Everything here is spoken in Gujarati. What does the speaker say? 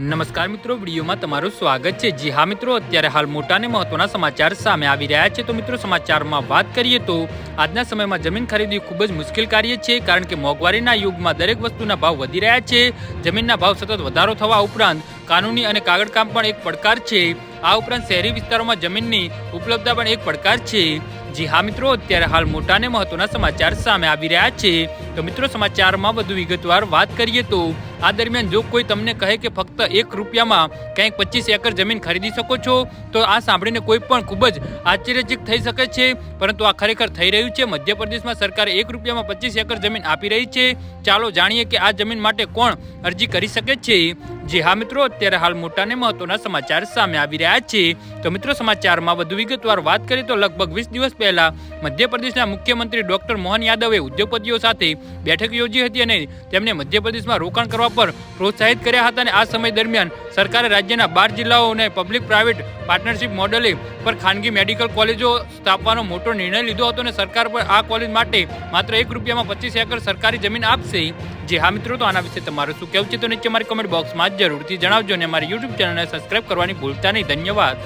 નમસ્કાર મિત્રો, વિડીયોમાં તમારું સ્વાગત છે. જી હા મિત્રો, અત્યારે હાલ મોટા અને મહત્વના સમાચાર સામે આવી રહ્યા છે. તો મિત્રો, સમાચારમાં વાત કરીએ તો આજના સમયમાં જમીન ખરીદવી ખૂબ જ મુશ્કેલ કાર્ય છે, કારણ કે મોંઘવારીના યુગમાં દરેક વસ્તુના ભાવ વધી રહ્યા છે. જમીનના ભાવ સતત વધારો થવા ઉપરાંત કાનૂની અને કાગળકામ પણ એક પડકાર છે. આ ઉપરાંત શહેરી વિસ્તારોમાં જમીનની ઉપલબ્ધતા પણ એક પડકાર છે. જી હા મિત્રો, અત્યારે હાલ મોટા અને મહત્વના સમાચાર સામે આવી રહ્યા છે. તો મિત્રો સમાચારમાં વધુ વિગતવાર વાત કરીએ તો આ દરમિયાન જો કોઈ તમને કહે કે ફક્ત એક રૂપિયામાં કંઈક પચીસ એકર જમીન ખરીદી શકો છો, તો આ સાંભળીને કોઈ પણ ખૂબ જ આશ્ચર્યચિત થઈ શકે છે. પરંતુ આ ખરેખર થઈ રહ્યું છે. મધ્યપ્રદેશમાં સરકારે એક રૂપિયામાં પચીસ એકર જમીન આપી રહી છે. ચાલો જાણીએ કે આ જમીન માટે કોણ અરજી કરી શકે છે. જી હા મિત્રો, અત્યારે હાલ મોટા અને મહત્વના સમાચાર સામે આવી રહ્યા છે. તો મિત્રો સમાચારમાં વધુ વિગતવાર વાત કરીએ તો લગભગ વીસ દિવસ પહેલા મધ્યપ્રદેશના મુખ્યમંત્રી ડોક્ટર મોહન યાદવે ઉદ્યોગપતિઓ સાથે બેઠક યોજી હતી અને તેમણે મધ્યપ્રદેશમાં રોકાણ કરવા પર પ્રોત્સાહિત કર્યા હતા અને આ સમય દરમિયાન સરકારે રાજ્યના બાર જિલ્લાઓ અને પબ્લિક પ્રાઇવેટ પાર્ટનરશિપ મોડેલે પર ખાનગી મેડિકલ કોલેજો સ્થાપવાનો મોટો નિર્ણય લીધો હતો અને સરકાર પર આ કોલેજ માટે માત્ર એક રૂપિયામાં પચીસ એકર સરકારી જમીન આપશે જે. હા મિત્રો, તો આના વિશે તમારું શું કહેવું છે? તો નીચે મારી કમેન્ટ બોક્સમાં જરૂરથી જણાવજો અને મારી યુટ્યુબ ચેનલને સબસ્ક્રાઇબ કરવાની ભૂલતા નહીં. ધન્યવાદ.